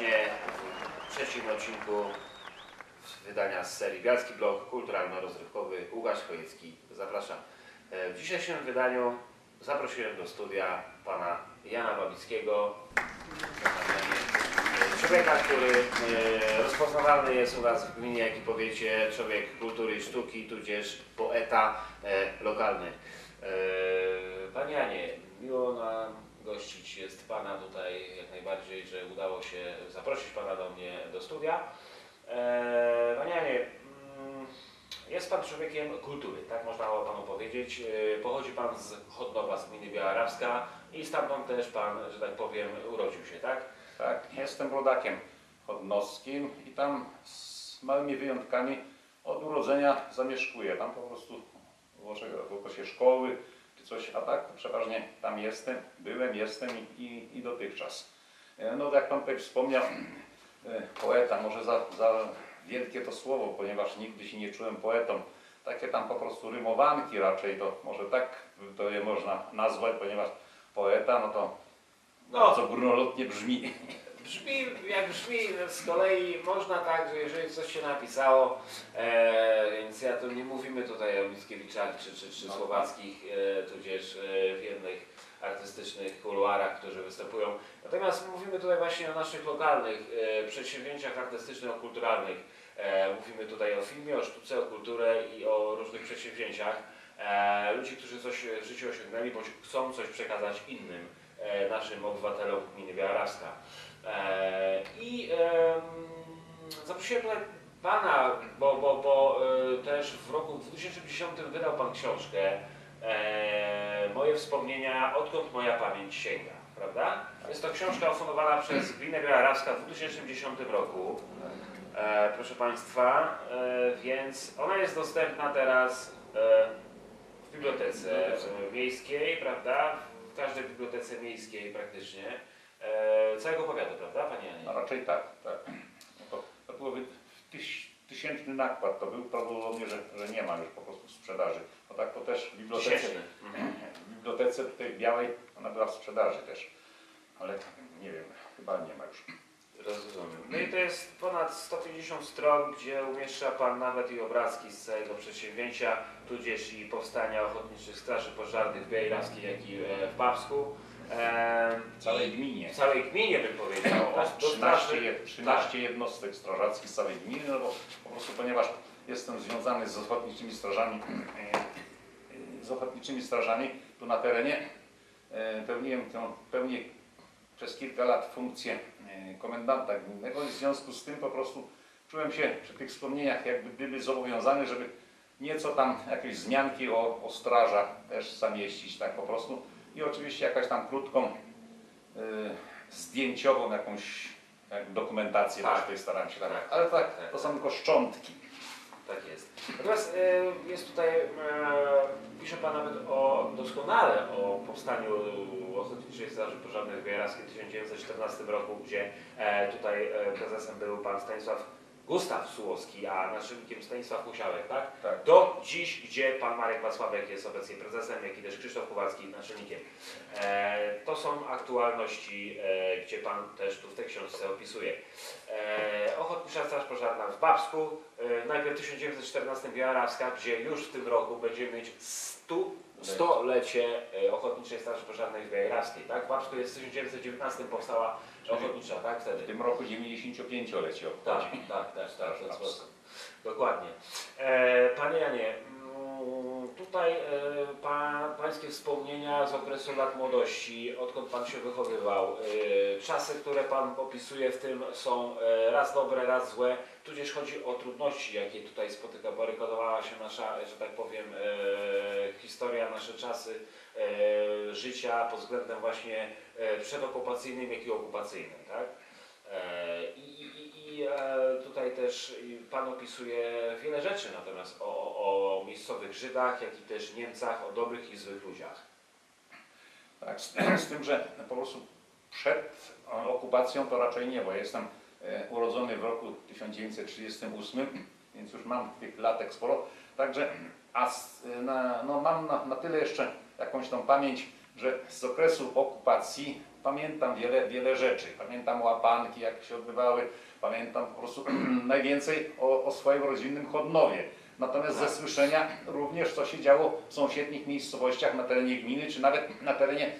W trzecim odcinku wydania z serii Bialski Blog Kulturalno-Rozrywkowy. Łukasz Chojecki, zapraszam. E, W dzisiejszym wydaniu zaprosiłem do studia pana Jana Babickiego, człowieka, który e, rozpoznawalny jest u nas w gminie, jak i powiecie, człowiek kultury i sztuki, tudzież poeta e, lokalny. Panie Janie, miło nam gościć jest Pana tutaj jak najbardziej, że udało się zaprosić Pana do mnie do studia. E, mm, jest Pan człowiekiem kultury, tak można o Panu powiedzieć. E, Pochodzi Pan z Chodnowa, z gminy Biała i stamtąd też Pan, że tak powiem, urodził się, tak? Tak, jestem rodakiem chodnoskim i tam z małymi wyjątkami od urodzenia zamieszkuję. Tam po prostu w okresie- szkoły coś, a tak przeważnie tam jestem, byłem, jestem i, i, i dotychczas. E, No jak Pan tutaj wspomniał, e, poeta, może za, za wielkie to słowo, ponieważ nigdy się nie czułem poetą. Takie tam po prostu rymowanki raczej, to może tak to je można nazwać, ponieważ poeta, no to No. bardzo górnolotnie brzmi. Brzmi jak brzmi, z kolei można tak, że jeżeli coś się napisało, e, więc ja tu nie mówimy tutaj o Mickiewiczach czy, czy, czy No. Słowackich, e, tudzież e, w jednych artystycznych kuluarach, którzy występują. Natomiast mówimy tutaj właśnie o naszych lokalnych e, przedsięwzięciach artystyczno-kulturalnych. E, mówimy tutaj o filmie, o sztuce, o kulturze i o różnych przedsięwzięciach. E, ludzi, którzy coś w życiu osiągnęli, bądź chcą coś przekazać innym e, naszym obywatelom gminy Białawska. E, I em, zaprosiłem tutaj Pana, bo, bo, bo e, też w roku 2010 wydał Pan książkę e, Moje wspomnienia, odkąd moja pamięć sięga, prawda? Jest to książka ofundowana przez Gminę Białawska w 2010 roku. E, proszę Państwa, e, więc ona jest dostępna teraz e, w bibliotece miejskiej, prawda? W każdej bibliotece miejskiej praktycznie. E, całego powiatu, prawda Panie A Janie? raczej tak, tak. No to, to byłoby tyś, tysięczny nakład to był, prawdopodobnie, że, że nie ma już po prostu sprzedaży. No tak to też w bibliotece. Mhm. w bibliotece tutaj białej ona była w sprzedaży też. Ale nie wiem, chyba nie ma już. Rozumiem. No i to jest ponad 150 stron, gdzie umieszcza Pan nawet i obrazki z całego przedsięwzięcia, tudzież i powstania Ochotniczych Straży Pożarnych w Biejrawskiej, jak i e, w Babsku. E, W całej gminie. W całej gminie bym powiedział. Tak, O, do 13, straży- je- 13 jednostek strażackich z całej gminy, no bo po prostu ponieważ jestem związany z ochotniczymi strażami, e, z ochotniczymi strażami tu na terenie, e, pełniłem tę, pełnię przez kilka lat funkcję e, komendanta gminnego i w związku z tym po prostu czułem się przy tych wspomnieniach jakby gdyby zobowiązany, żeby nieco tam jakieś wzmianki o, o strażach też zamieścić, tak po prostu. I oczywiście jakaś tam krótką y, zdjęciową jakąś jak dokumentację Tak. też tutaj staram się Tak, dawać. tak, Ale tak, tak, to są tylko szczątki. Tak jest. Natomiast e, jest tutaj, e, pisze Pan nawet o, doskonale o powstaniu Ochotniczej Straży Pożarnej w Białawskiej w 1914 roku, gdzie e, tutaj e, prezesem był Pan Stanisław Gustaw Sułowski, a naczelnikiem Stanisław Musiałek, tak? Tak. Do dziś, gdzie Pan Marek Wacławek jest obecnie prezesem, jak i też Krzysztof Kowalski naczelnikiem. E, to są aktualności, e, gdzie Pan też tu w tej książce opisuje. E, Ochotnicza Straż Pożarna w Babsku, e, najpierw w 1914 Białawska, gdzie już w tym roku będziemy mieć 100, 100-lecie e, Ochotniczej Straży Pożarnej w Białawskiej, tak? W Babsku jest w 1919 powstała Ochotnicza, tak? W Wtedy. tym roku 95-lecie Tak, obchodzi. tak, tak, tak, w ten sposób. Dokładnie. E, Panie Janie, mm, tutaj e, pa, Pańskie wspomnienia z okresu lat młodości, odkąd Pan się wychowywał, e, czasy, które Pan opisuje w tym są e, raz dobre, raz złe, tudzież chodzi o trudności, jakie tutaj spotyka, barykadowała się nasza, że tak powiem, e, historia, nasze czasy e, życia pod względem właśnie e, przedokupacyjnym, jak i okupacyjnym, tak? E, I, i, i e, tutaj też Pan opisuje wiele rzeczy natomiast o, o, miejscowych Żydach, jak i też Niemcach, o dobrych i złych ludziach. Tak, z, z tym, że po prostu przed e, okupacją to raczej nie, bo jestem e, urodzony w roku 1938, więc już mam tych latek sporo. Także a no mam na, na tyle jeszcze jakąś tą pamięć że z okresu okupacji pamiętam wiele, wiele rzeczy. Pamiętam łapanki, jak się odbywały, pamiętam po prostu najwięcej o, o swoim rodzinnym Chodnowie. Natomiast ze słyszenia również co się działo w sąsiednich miejscowościach na terenie gminy, czy nawet na terenie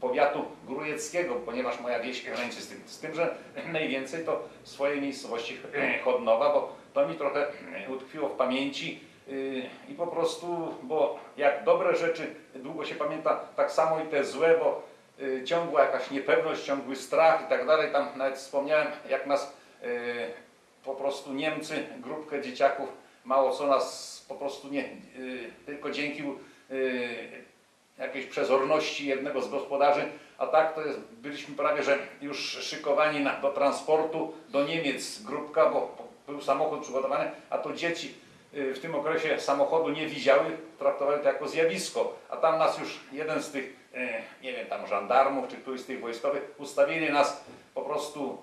powiatu grujeckiego, ponieważ moja wieś graniczy z tym. Z tym, że najwięcej to w swojej miejscowości Chodnowa, bo to mi trochę utkwiło w pamięci i po prostu, bo jak dobre rzeczy długo się pamięta, tak samo i te złe, bo yy, ciągła jakaś niepewność, ciągły strach i tak dalej. Tam nawet wspomniałem, jak nas yy, po prostu Niemcy, grupkę dzieciaków, mało co nas po prostu nie, yy, tylko dzięki yy, jakiejś przezorności jednego z gospodarzy, a tak to jest, byliśmy prawie, że już szykowani na, do transportu do Niemiec, grupka, bo był samochód przygotowany, a to dzieci w tym okresie samochodu nie widziały, traktowały to jako zjawisko, a tam nas już jeden z tych, y, nie wiem, tam żandarmów, czy któryś z tych wojskowych, ustawili nas po prostu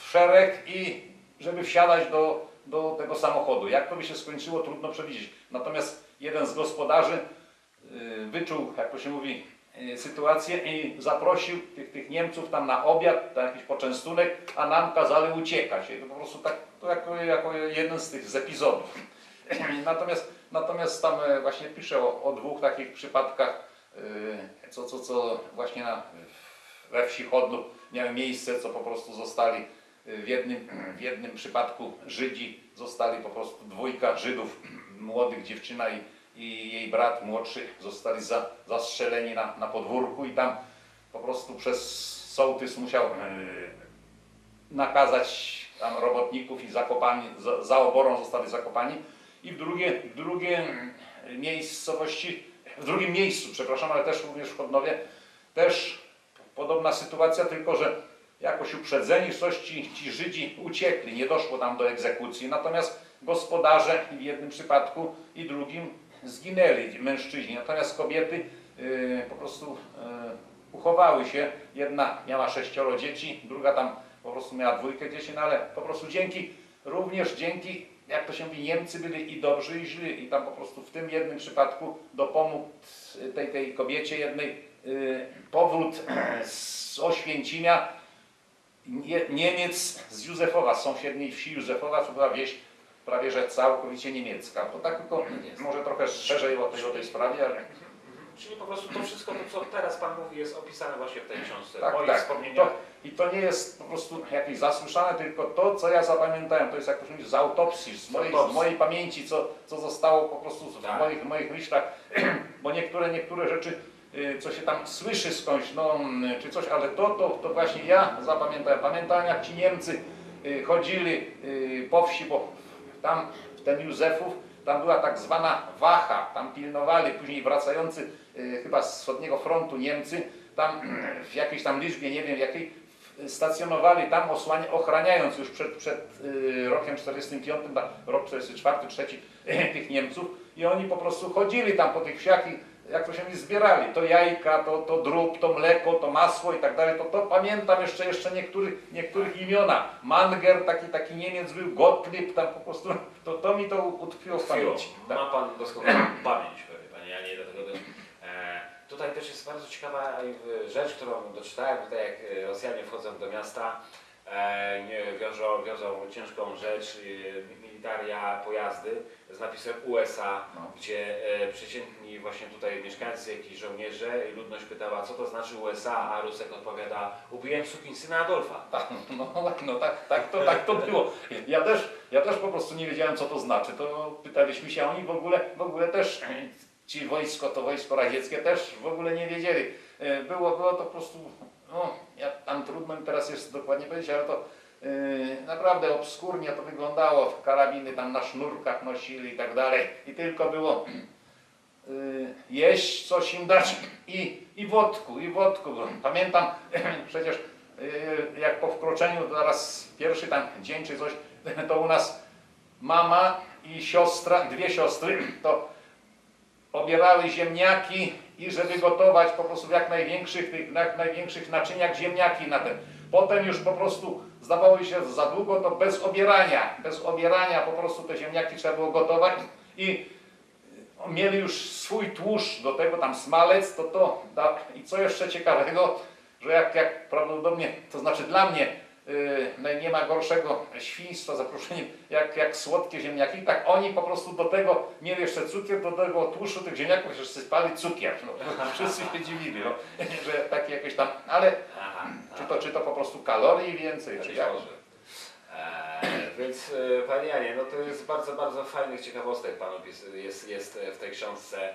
w szereg i żeby wsiadać do, do tego samochodu. Jak to by się skończyło, trudno przewidzieć. Natomiast jeden z gospodarzy y, wyczuł, jak to się mówi, y, sytuację i zaprosił tych, tych Niemców tam na obiad, na jakiś poczęstunek, a nam kazali uciekać. I to po prostu tak, to jako, jako jeden z tych z epizodów. Natomiast, natomiast tam e, właśnie piszę o, o dwóch takich przypadkach, y, co, co, co właśnie na, we wsi Chodlub miały miejsce, co po prostu zostali y, w jednym, w jednym przypadku Żydzi, zostali po prostu dwójka Żydów, młodych dziewczyna i, i jej brat młodszy zostali za, zastrzeleni na, na podwórku i tam po prostu przez sołtys musiał e, nakazać tam robotników i zakopani, za, za oborą zostali zakopani i w drugie, w drugie miejscowości, w drugim miejscu, przepraszam, ale też również w Chodnowie, też podobna sytuacja, tylko że jakoś uprzedzeni coś ci, ci Żydzi uciekli, nie doszło tam do egzekucji, natomiast gospodarze w jednym przypadku i drugim zginęli mężczyźni, natomiast kobiety y, po prostu y, uchowały się. Jedna miała sześcioro dzieci, druga tam po prostu miała dwójkę dzieci, no ale po prostu dzięki, również dzięki, jak to się mówi, Niemcy byli i dobrzy i źli i tam po prostu w tym jednym przypadku dopomógł tej, tej kobiecie jednej y, powrót z Oświęcimia Nie- Niemiec z Józefowa, z sąsiedniej wsi Józefowa, to była wieś prawie że całkowicie niemiecka. To tak tylko może trochę szerzej o tej, o tej sprawie, ale Czyli po prostu to wszystko, to co teraz Pan mówi, jest opisane właśnie w tej książce. Tak, Moich tak. wspomnieniach. To, I to nie jest po prostu jakieś zasłyszane, tylko to, co ja zapamiętałem, to jest jak to z autopsji, z mojej, z mojej pamięci, co, co zostało po prostu w Tak. moich, moich myślach, bo niektóre, niektóre rzeczy, y, co się tam słyszy skądś, no, mm, czy coś, ale to, to, to właśnie ja zapamiętałem. Pamiętałem, jak ci Niemcy y, chodzili y, po wsi, bo tam w ten Józefów, tam była tak zwana wacha, tam pilnowali, później wracający y, chyba z wschodniego frontu Niemcy, tam y, w jakiejś tam liczbie, nie wiem jakiej, stacjonowali tam osłania, ochraniając już przed, przed y, rokiem 45, ba- rok 44, 3 tych Niemców i oni po prostu chodzili tam po tych wsiach i jak to się mówi, zbierali, to jajka, to, to drób, to mleko, to masło i tak dalej, to, to pamiętam jeszcze, jeszcze niektórych, niektórych imiona. Manger, taki, taki Niemiec był, Gottlieb, tam po prostu, to, to mi to utkwiło w pamięci. Tak. Ma Pan doskonałą pamięć, Panie Janie, dlatego rzecz, którą doczytałem, tutaj jak e, Rosjanie wchodzą do miasta, e, nie, wiozą, wiozą ciężką rzecz, e, militaria, pojazdy z napisem USA, No. gdzie przeciętni właśnie tutaj mieszkańcy, jakiś żołnierze i ludność pytała, co to znaczy USA, a Rusek odpowiada, ubiłem sukinsyna Adolfa. Tak, no, no tak, tak, to, tak to było. Ja też, ja też po prostu nie wiedziałem, co to znaczy. To pytaliśmy się, a oni w ogóle, w ogóle też, ci wojsko, to wojsko radzieckie też w ogóle nie wiedzieli. E, Było, było to po prostu, no, ja, tam trudno mi teraz jest dokładnie powiedzieć, ale to e, naprawdę obskurnie to wyglądało. Karabiny tam na sznurkach nosili i tak dalej. I tylko było y, jeść, coś im dać i, i wodku, i wodku. Pamiętam przecież y, jak po wkroczeniu, zaraz pierwszy tam dzień czy coś, to u nas mama i siostra, dwie siostry, to obierały ziemniaki i żeby gotować po prostu w jak największych, tych, jak największych naczyniach ziemniaki na ten. Potem już po prostu zdawało się za długo, to bez obierania, bez obierania po prostu te ziemniaki trzeba było gotować i mieli już swój tłuszcz, do tego tam smalec, to to, da, i co jeszcze ciekawego, że jak, jak prawdopodobnie, to znaczy dla mnie, nie ma gorszego świństwa za proszeniem, jak, jak słodkie ziemniaki, tak oni po prostu do tego mieli jeszcze cukier, do tego tłuszczu tych ziemniaków jeszcze sypali cukier. No, wszyscy się dziwili, no, że takie jakieś tam, ale czy to, czy to po prostu kalorii więcej, czy jak? może. Eee, więc e, Panie Janie, no to jest bardzo, bardzo fajnych ciekawostek Pan opis jest, jest w tej książce, e,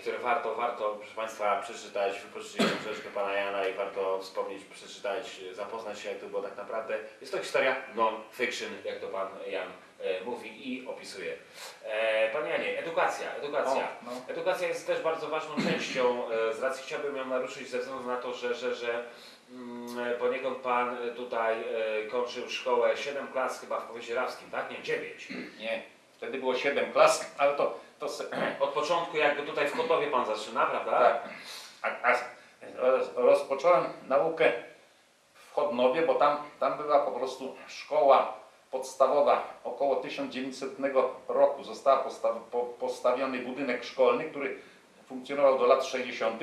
które warto, warto proszę Państwa przeczytać, wypożyczyć książeczkę Pana Jana i warto wspomnieć, przeczytać, zapoznać się jak to było tak naprawdę. Jest to historia non-fiction, jak to Pan Jan e, mówi i opisuje. E, Panie Janie, edukacja, edukacja. O, no. Edukacja jest też bardzo ważną częścią, e, z racji chciałbym ją naruszyć ze względu na to, że, że, że mm, poniekąd Pan tutaj e, kończył szkołę 7 klas chyba w powiecie rawskim, tak? Nie, 9. Nie, wtedy było 7 klas, ale to, to se, Od początku jakby tutaj w Kotowie Pan zaczyna, prawda? tak. A, a roz- rozpocząłem naukę w Chodnowie, bo tam, tam była po prostu szkoła podstawowa około 1900 roku. Został posta, po, postawiony budynek szkolny, który funkcjonował do lat 60.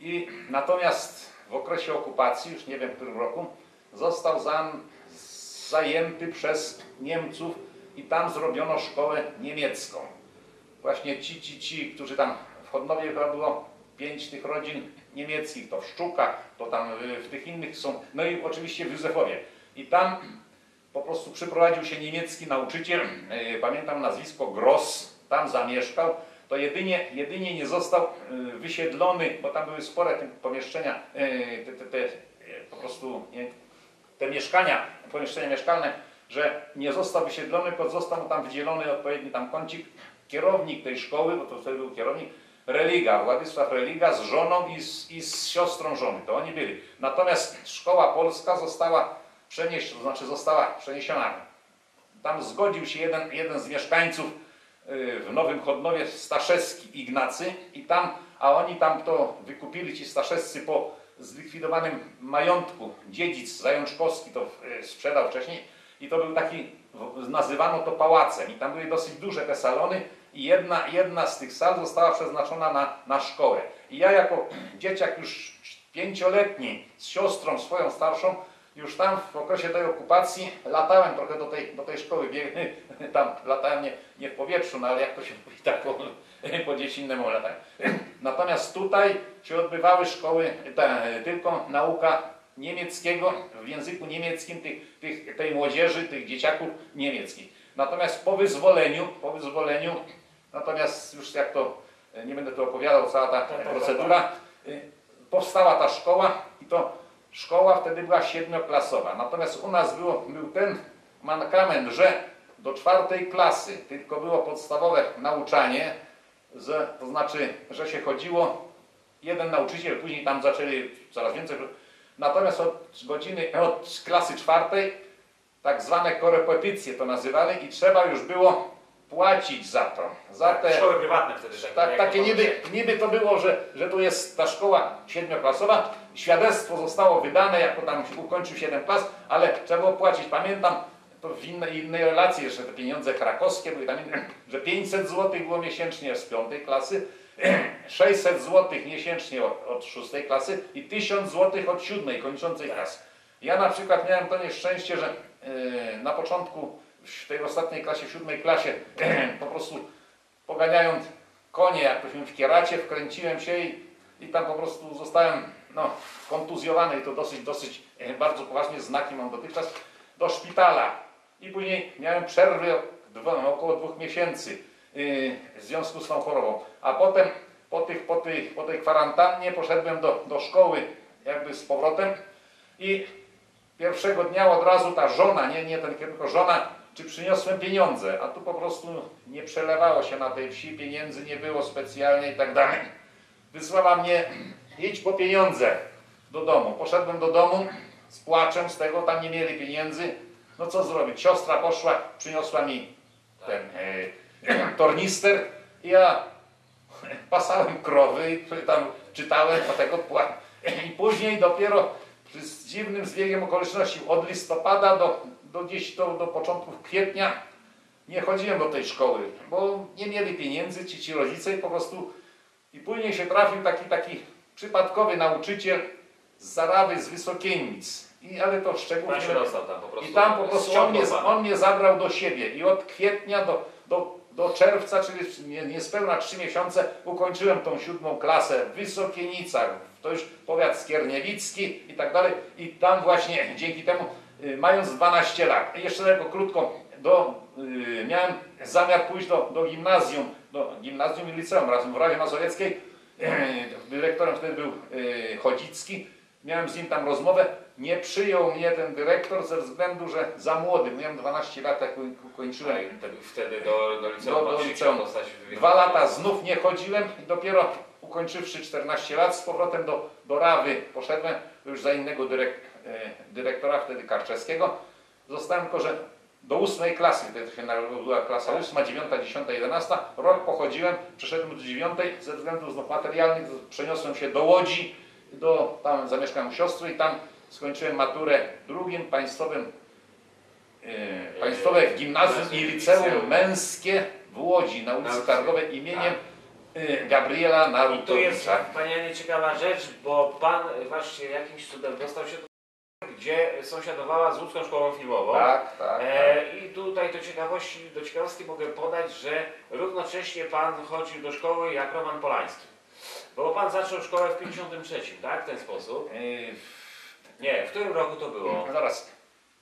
I natomiast w okresie okupacji, już nie wiem w którym roku, został zajęty przez Niemców i tam zrobiono szkołę niemiecką. Właśnie ci, ci, ci, którzy tam w Chodnowie chyba było pięć tych rodzin niemieckich, to w Szczukach, to tam y, w tych innych są, no i oczywiście w Józefowie. I tam po prostu przyprowadził się niemiecki nauczyciel, y, pamiętam nazwisko Gross, tam zamieszkał, to jedynie, jedynie nie został y, wysiedlony, bo tam były spore te pomieszczenia, te, te, te, po prostu nie, te mieszkania, pomieszczenia mieszkalne, że nie został wysiedlony, tylko został tam wydzielony odpowiedni tam kącik, kierownik tej szkoły, bo to wtedy był kierownik, Religa, Władysław Religa z żoną i z, i z siostrą żony, to oni byli. Natomiast szkoła polska została przeniesiona, to znaczy została przeniesiona. Tam zgodził się jeden, jeden z mieszkańców y, w Nowym Chodnowie, Staszewski Ignacy i tam, a oni tam to wykupili ci Staszewscy po zlikwidowanym majątku, dziedzic Zajączkowski to y, sprzedał wcześniej i to był taki, nazywano to pałacem i tam były dosyć duże te salony i jedna, jedna z tych sal została przeznaczona na, na szkołę. I ja jako dzieciak już pięcioletni z siostrą swoją starszą, już tam w okresie tej okupacji latałem trochę do tej, do tej szkoły, bieg, tam latałem nie, nie w powietrzu, no ale jak to się mówi, tak po, po dziecinemu latałem. Natomiast tutaj się odbywały szkoły, te, tylko nauka niemieckiego, w języku niemieckim tych, tych, tej młodzieży, tych dzieciaków niemieckich. Natomiast po wyzwoleniu, po wyzwoleniu, natomiast już jak to, e, nie będę tu opowiadał, cała ta tak, procedura, y, powstała ta szkoła i to szkoła wtedy była siedmioklasowa. Natomiast u nas było, był ten mankament, że do czwartej klasy tylko było podstawowe nauczanie, że, to znaczy, że się chodziło jeden nauczyciel, później tam zaczęli coraz więcej. Natomiast od godziny, od klasy czwartej tak zwane korepetycje to nazywali i trzeba już było płacić za to. Za te, Szkoły prywatne wtedy. Tak, jak takie niby, niby to było, że, że tu jest ta szkoła siedmioklasowa, świadectwo zostało wydane, jako tam ukończył 7 klas, ale trzeba było płacić. Pamiętam, to w innej, innej relacji jeszcze te pieniądze krakowskie były, tam, że 500 zł było miesięcznie z piątej klasy, 600 zł miesięcznie od, od szóstej klasy i 1000 zł od siódmej kończącej klasy. Ja na przykład miałem to nieszczęście, że yy, na początku w tej ostatniej klasie, siódmej klasie po prostu poganiając konie, jak to się w kieracie, wkręciłem się i, i tam po prostu zostałem no, kontuzjowany i to dosyć, dosyć e, bardzo poważnie znaki mam dotychczas, do szpitala. I później miałem przerwy około dwóch miesięcy yy, w związku z tą chorobą. A potem po, tych, po, tych, po tej kwarantannie poszedłem do, do szkoły jakby z powrotem i pierwszego dnia od razu ta żona, nie, nie ten tylko żona, czy przyniosłem pieniądze, a tu po prostu nie przelewało się na tej wsi, pieniędzy nie było specjalnie i tak dalej. Wysłała mnie, idź po pieniądze do domu. Poszedłem do domu z płaczem z tego, tam nie mieli pieniędzy. No co zrobić? Siostra poszła, przyniosła mi ten e, tornister i ja pasałem krowy i tam czytałem o tego pła- I później dopiero z dziwnym zbiegiem okoliczności od listopada do, do gdzieś do, do początków kwietnia nie chodziłem do tej szkoły, bo nie mieli pieniędzy ci, ci rodzice i po prostu i później się trafił taki, taki przypadkowy nauczyciel z Zarawy, z Wysokienic. I, ale to szczegółów Pan nie się dostał tam i tam po prostu on mnie, on mnie zabrał do siebie i od kwietnia do, do, do czerwca, czyli nie- niespełna trzy miesiące, ukończyłem tą siódmą klasę w Wysokienicach, to już powiat skierniewicki i tak dalej. I tam właśnie dzięki temu, mając 12 lat, jeszcze tylko krótko, do, y, miałem zamiar pójść do, do gimnazjum, do gimnazjum i liceum razem w Radzie Mazowieckiej. Dyrektorem wtedy był y, Chodzicki. Miałem z nim tam rozmowę. Nie przyjął mnie ten dyrektor ze względu, że za młody. Miałem 12 lat, jak. Tutaj, wtedy do, do liceum Do- do liceum. Dwa lata znów nie chodziłem i dopiero ukończywszy 14 lat z powrotem do, do Rawy poszedłem już za innego dyrek, e, dyrektora, wtedy Karczewskiego. Zostałem tylko, że do ósmej klasy, wtedy się była klasa ósma, dziewiąta, dziesiąta, jedenasta. Rok pochodziłem, przeszedłem do dziewiątej, ze względów znów materialnych przeniosłem się do Łodzi, do, tam zamieszkałem u siostry i tam skończyłem maturę drugim państwowym e, państwowe gimnazjum i liceum męskie w Łodzi na ulicy Targowej imieniem e, Gabriela I tu jest, Narutowicza. panie ciekawa rzecz, bo pan właśnie jakimś cudem dostał się do gdzie sąsiadowała z Łódzką Szkołą Filmową. Tak, tak. tak. E, I tutaj do ciekawości, do ciekawostki mogę podać, że równocześnie pan chodził do szkoły jak Roman Polański. Bo pan zaczął szkołę w 53, tak? W ten sposób. E, Nie, w którym roku to było? Zaraz.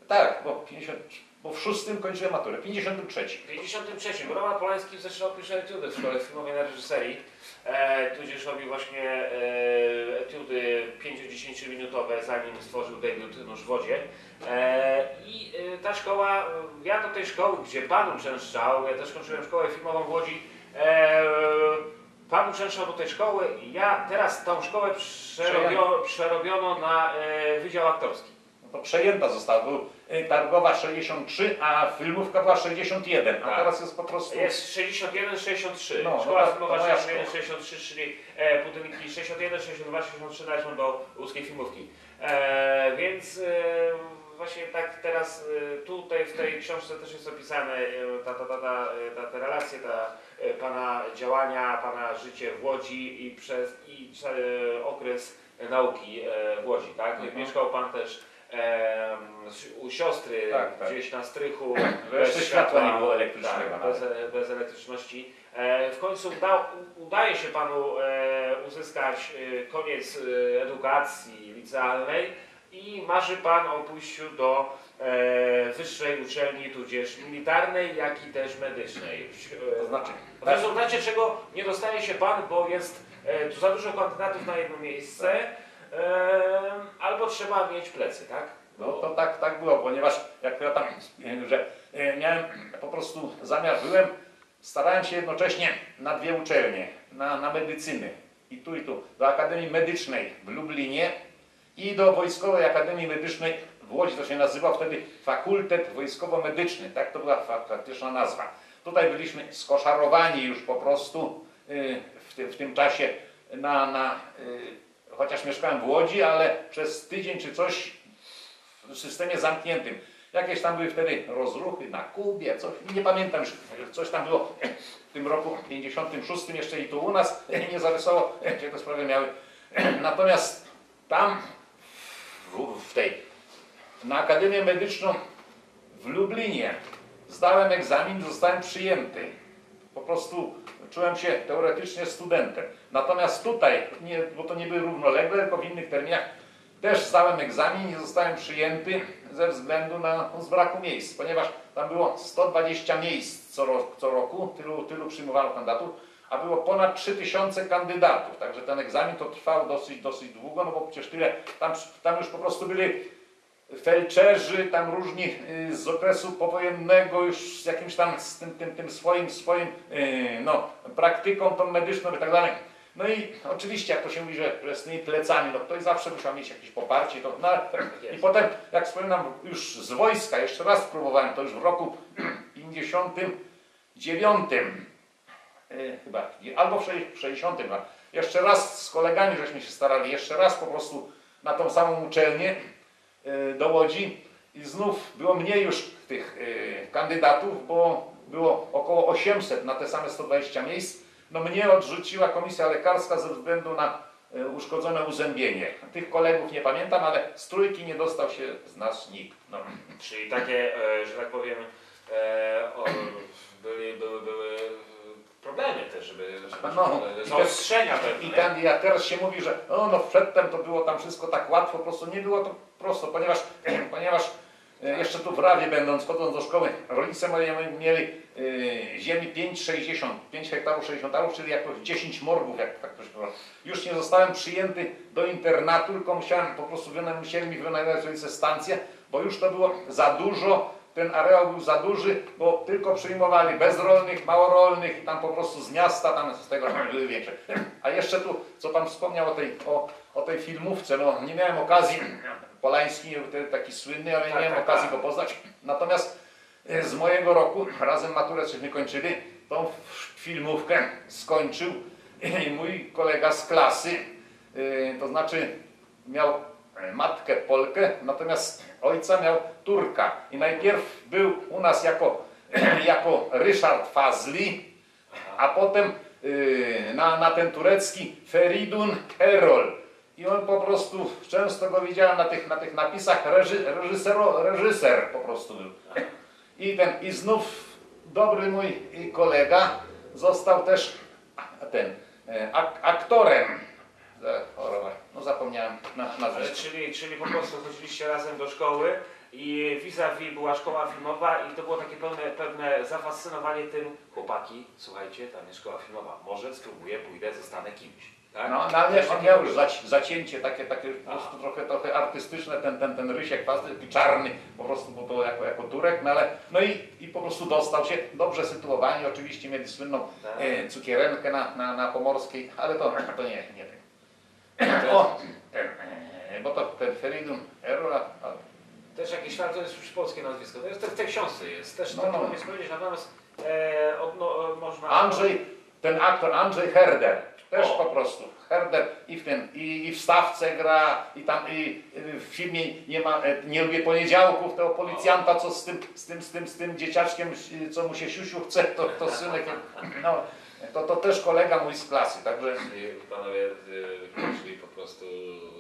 Tak, bo, 50, bo w szóstym kończyłem maturę, 53. W 53. bo Roman Polański roku pisze etiudy w szkole filmowej na reżyserii. E, tudzież robił właśnie e, etiudy 5-10 minutowe, zanim stworzył debiut Nóż w wodzie. E, I e, ta szkoła, ja do tej szkoły, gdzie Pan uczęszczał, ja też kończyłem szkołę filmową w Łodzi, e, Pan uczęszczał do tej szkoły i ja teraz tą szkołę przerobiono, przerobiono na e, Wydział Aktorski. No to przejęta została, był Targowa 63, a filmówka była 61, a Tak. teraz jest po prostu... Jest 61, 63. No, Szkoła no filmowa to moja 61, szkoła. 63, czyli e, budynki 61, 62, 63 należą do łódzkiej filmówki. E, więc e, właśnie tak teraz e, tutaj w tej książce też jest opisane e, ta, ta, ta, ta, e, ta, te relacje, ta, pana działania, pana życie w Łodzi i przez i okres nauki w Łodzi, tak? Mhm. Mieszkał pan też u siostry Tak, tak. gdzieś na strychu. Jeszcze światła nie było elektrycznego Tak, bez, bez elektryczności. E, w końcu uda, udaje się panu e, uzyskać e, koniec e, edukacji licealnej i marzy pan o pójściu do e, wyższej uczelni, tudzież militarnej, jak i też medycznej. To znaczy, W rezultacie czego nie dostaje się pan, bo jest e, tu za dużo kandydatów na jedno miejsce, e, albo trzeba mieć plecy, tak? No to tak, tak było, ponieważ jak ja tam, że miałem po prostu zamiar, byłem, starałem się jednocześnie na dwie uczelnie, na, na medycyny i tu i tu, do Akademii Medycznej w Lublinie i do Wojskowej Akademii Medycznej w Łodzi, to się nazywał wtedy Fakultet Wojskowo-Medyczny, tak to była fa- faktyczna nazwa. Tutaj byliśmy skoszarowani już po prostu y, w, tym- w tym czasie na, na y, chociaż mieszkałem w Łodzi, ale przez tydzień czy coś w systemie zamkniętym. Jakieś tam były wtedy rozruchy na Kubie, coś, nie pamiętam już, coś tam było w tym roku 56 jeszcze i tu u nas nie zarysowało, gdzie te sprawy miały. Natomiast tam w, tej na Akademię Medyczną w Lublinie zdałem egzamin, zostałem przyjęty. Po prostu czułem się teoretycznie studentem. Natomiast tutaj, nie, bo to nie były równolegle, tylko w innych terminach, też zdałem egzamin i zostałem przyjęty ze względu na z braku miejsc, ponieważ tam było 120 miejsc co, ro, co roku, tylu, tylu przyjmowano kandydatów, a było ponad 3000 kandydatów. Także ten egzamin to trwał dosyć, dosyć długo, no bo przecież tyle, tam, tam już po prostu byli felczerzy, tam różni y, z okresu powojennego już z jakimś tam z tym, tym, tym swoim, swoim y, no, praktyką tą medyczną i tak dalej. No i oczywiście, jak to się mówi, że, że z tymi plecami, no ktoś zawsze musiał mieć jakieś poparcie. To, no, ale- I potem, jak wspominam, już z wojska, jeszcze raz próbowałem, to już w roku 59, y, chyba, albo w 60, no, jeszcze raz z kolegami żeśmy się starali, jeszcze raz po prostu na tą samą uczelnię, do Łodzi i znów było mniej już tych y, kandydatów, bo było około 800 na te same 120 miejsc. No mnie odrzuciła komisja lekarska ze względu na e, uszkodzone uzębienie. Tych kolegów nie pamiętam, ale z trójki nie dostał się z nas nikt. No. Czyli takie, e, że tak powiem, e, były, były, były problemy też, żeby, No, i zaostrzenia I pewne. ten, jak teraz się mówi, że o, no przedtem to było tam wszystko tak łatwo, po prostu nie było to prosto, ponieważ, ponieważ e, jeszcze tu w Rawie będąc, chodząc do szkoły, rodzice moi mieli e, ziemi 5,60, 5 hektarów 60 hektarów, czyli jakoś 10 morgów, jak tak ktoś powiedział. Już nie zostałem przyjęty do internatu, tylko musiałem po prostu, wyna- musieli mi wynajmować rodzice stację, bo już to było za dużo, ten areał był za duży, bo tylko przyjmowali bezrolnych, małorolnych i tam po prostu z miasta, tam z tego były większe. A jeszcze tu, co Pan wspomniał o tej, o, o tej filmówce, no nie miałem okazji, Polański taki słynny, ale nie Tak, miałem tak, okazji tak. go poznać. Natomiast e, z mojego roku, razem maturę żeśmy kończyli, tą filmówkę skończył mój kolega z klasy, e, to znaczy miał e, matkę Polkę, natomiast ojca miał Turka. I najpierw był u nas jako, jako Ryszard Fazli, a potem yy, na, na ten turecki Feridun Erol. I on po prostu, często go widziałem na tych, na tych napisach, reży, reżysero, reżyser po prostu był. I, ten, I znów dobry mój kolega został też ten e, ak, aktorem. Choroba. No zapomniałem na, Ale nazwisko. czyli, czyli po prostu chodziliście razem do szkoły i vis-a-vis była szkoła filmowa i to było takie pełne, pewne zafascynowanie tym, chłopaki, słuchajcie, tam jest szkoła filmowa, może spróbuję, pójdę, zostanę kimś. Tak? No, no ale on miał już zaci- zacięcie takie, takie po prostu trochę, trochę artystyczne, ten, ten, ten rysiek taki czarny, po prostu bo to jako, jako Turek, no ale no i, i po prostu dostał się, dobrze sytuowani, oczywiście mieli słynną Tak. e, cukierenkę na, na, na Pomorskiej, ale to, to nie, nie ten. To- O, ten, e, bo to Feridun Erola, a Też jakieś, ale to jest już polskie nazwisko, to jest to w tej książce jest, też No, no, no. nie powiedzieć, natomiast e, od, no, można... Andrzej, ten aktor Andrzej Herder, też O. po prostu. Herder i w, ten, i, i w stawce gra, i tam i, i w filmie nie ma, e, nie lubię poniedziałków, tego policjanta, co z tym, z tym, z tym, z tym dzieciaczkiem, y, co mu się siusiu chce, to, to synek, no, to, to też kolega mój z klasy, także panowie wykończyli po prostu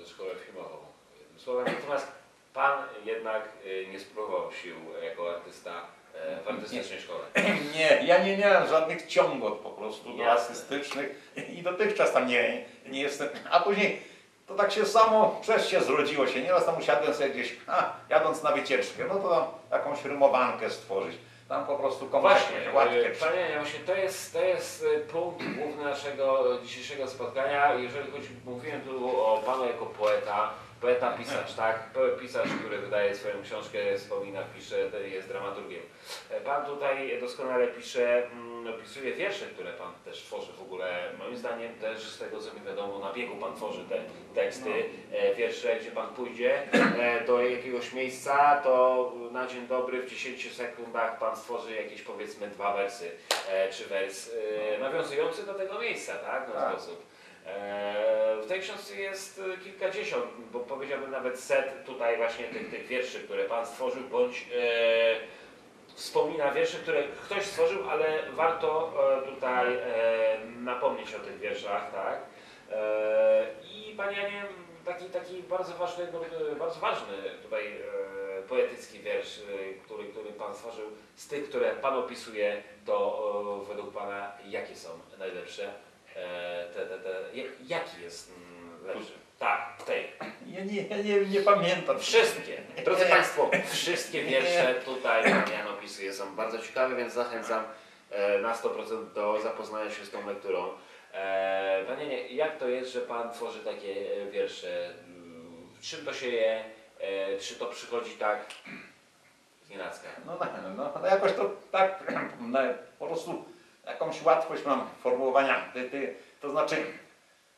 szkołę filmową. Jednym słowem, natomiast pan jednak y, nie spróbował sił jako artysta e, w artystycznej szkole. nie, ja nie miałem żadnych ciągot po prostu do artystycznych i dotychczas tam nie, nie jestem, a później to tak się samo przez się zrodziło się. Nieraz tam usiadłem sobie gdzieś, a, jadąc na wycieczkę, no to jakąś rymowankę stworzyć. Tam po prostu komuś Właśnie, e, panie to jest, to jest e, punkt główny naszego dzisiejszego spotkania. Jeżeli chodzi, mówiłem tu o panu jako poeta, poeta pisarz, tak? Pisarz, który wydaje swoją książkę, wspomina, pisze, jest dramaturgiem. E, Pan tutaj doskonale pisze, mm, opisuje wiersze, które pan też tworzy w ogóle. Moim zdaniem też z tego co mi wiadomo, na biegu pan tworzy te teksty, e, wiersze, gdzie pan pójdzie e, do jakiegoś miejsca, to na dzień dobry w 10 sekundach pan stworzy jakieś powiedzmy dwa wersy, czy wers e, nawiązujący do tego miejsca, tak? W ten Tak. sposób. E, W tej książce jest e, kilkadziesiąt, bo powiedziałbym nawet set tutaj właśnie tych, tych wierszy, które Pan stworzył, bądź e, wspomina wiersze, które ktoś stworzył, ale warto tutaj napomnieć o tych wierszach, tak? I Panie Janie, taki, taki bardzo ważny, no, bardzo ważny tutaj poetycki wiersz, który, który Pan stworzył, z tych, które Pan opisuje, to według Pana jakie są najlepsze? E, te, te, te, ja- jaki jest mm, lepszy? Tak, w tej. Ja nie, ja nie, nie pamiętam. Wszystkie. Drodzy. Państwo, wszystkie wiersze tutaj Jan opisuje są bardzo ciekawe, więc zachęcam e, na 100% do zapoznania się z tą lekturą. E, Panie jak to jest, że Pan tworzy takie wiersze? Czym to się je? Czy to przychodzi tak nienacka? No, no, no, no jakoś to tak, po prostu jakąś łatwość mam formułowania. Ty, ty, to znaczy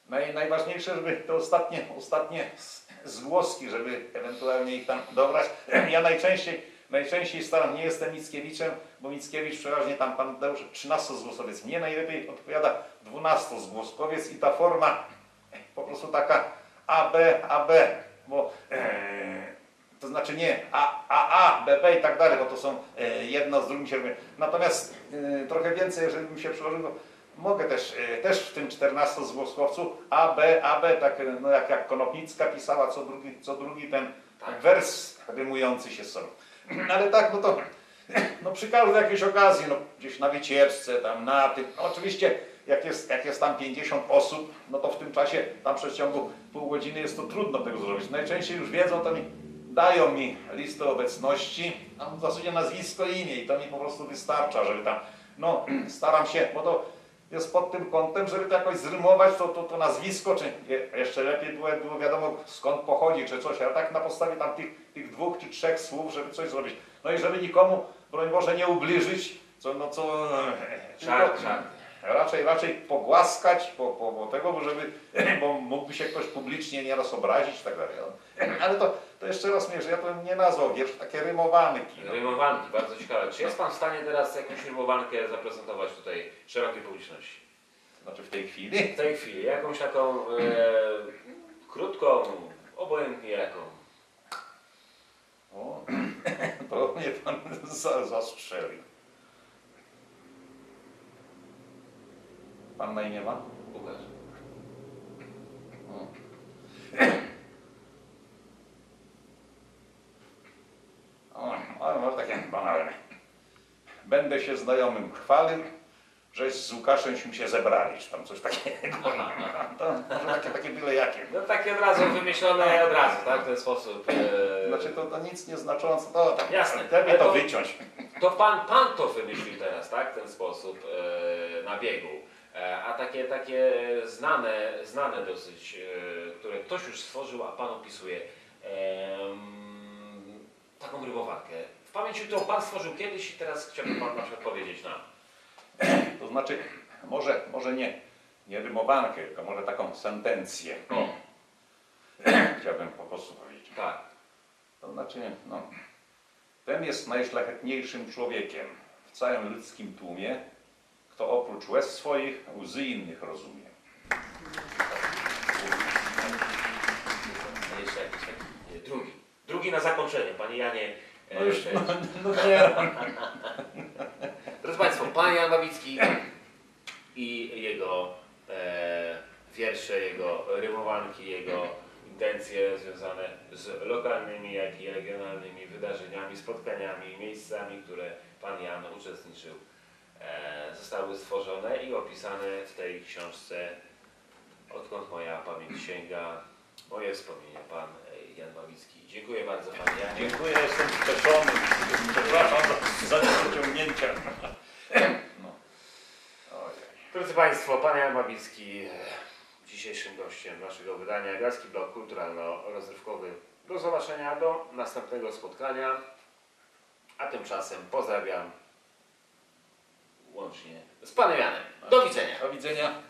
naj, najważniejsze, żeby te ostatnie, ostatnie zgłoski, żeby ewentualnie ich tam dobrać. Ja najczęściej, najczęściej staram, nie jestem Mickiewiczem, bo Mickiewicz przeważnie tam pan że 13 zgłosowiec. Mnie najlepiej odpowiada 12 zgłoskowiec i ta forma po prostu taka AB, AB, bo e, to znaczy nie A, A, A, B, B i tak dalej, bo to są e, jedno z drugim się robi. Natomiast e, trochę więcej, jeżeli bym się przyłożył, mogę też, e, też w tym 14 zgłoskowcu A, B, A, B, tak no jak, jak Konopnicka pisała, co drugi, co drugi ten Tak. wers rymujący się z sobą. Ale tak, no to no przy każdej jakiejś okazji, no gdzieś na wycieczce, tam na tym, no oczywiście jak jest, jak jest tam 50 osób, no to w tym czasie, tam w przeciągu pół godziny jest to trudno tego zrobić. Najczęściej już wiedzą, to mi dają mi listę obecności, a w zasadzie nazwisko i imię i to mi po prostu wystarcza, żeby tam, no staram się, bo to jest pod tym kątem, żeby to jakoś zrymować to, to, to nazwisko, czy je- jeszcze lepiej było, było wiadomo skąd pochodzi, czy coś, a tak na podstawie tam tych, tych dwóch czy trzech słów, żeby coś zrobić. No i żeby nikomu, broń Boże, nie ubliżyć, co, no co, Żart, żart. Raczej, raczej pogłaskać po, po, po tego, bo żeby, bo mógłby się ktoś publicznie nieraz obrazić i tak dalej. no. Ale to, to jeszcze raz mówię, że ja to nie nazwał wiersz, takie rymowanki. No. Rymowanki, bardzo ciekawe. Czy jest Pan w stanie teraz jakąś rymowankę zaprezentować tutaj szerokiej publiczności? Znaczy w tej chwili. W tej chwili, jakąś taką e, krótką, obojętnie jaką. O, to mnie pan za, zastrzelił. Pan na imię ma? Łukasz. O. O, może takie banalne. Będę się znajomym chwalił, że z Łukaszem się zebrali, czy tam coś takiego. To może takie, takie byle jakie. No takie od razu wymyślone od razu, tak? W ten sposób. E, Znaczy to, to nic nieznaczące, to tam, Jasne. Ale to to- wyciąć. To pan, pan to wymyślił teraz, tak? W ten sposób e, na biegu. E, a takie, takie znane, znane dosyć, e, które ktoś już stworzył, a pan opisuje. taką rybowankę. W pamięci to pan stworzył kiedyś i teraz chciałby pan na przykład powiedzieć nam. To znaczy, może, może nie, nie rymowankę, tylko może taką sentencję. O, Chciałbym po prostu powiedzieć. tak. To znaczy, no, ten jest najszlachetniejszym człowiekiem w całym ludzkim tłumie, kto oprócz łez swoich łzy innych rozumie. A Jeszcze jakiś taki, e, drugi. Drugi na zakończenie, panie Janie. e, No już, no, no nie. Drodzy Państwo, Pan Jan Nowicki i jego e, wiersze, jego rymowanki, jego intencje związane z lokalnymi, jak i regionalnymi wydarzeniami, spotkaniami, miejscami, które Pan Jan uczestniczył, zostały stworzone i opisane w tej książce Odkąd moja pamięć sięga, moje wspomnienia, Pan e, Jan Nowicki. Dziękuję bardzo Panie Janie. Dziękuję, jestem wskrzeszony. Przepraszam za, niepociągnięcia. No. Drodzy Państwo, Pan Jan Babicki, e, dzisiejszym gościem naszego wydania Galski Blok Kulturalno-Rozrywkowy. Do zobaczenia, do następnego spotkania. A tymczasem pozdrawiam łącznie z Panem Janem. Do widzenia. Do widzenia.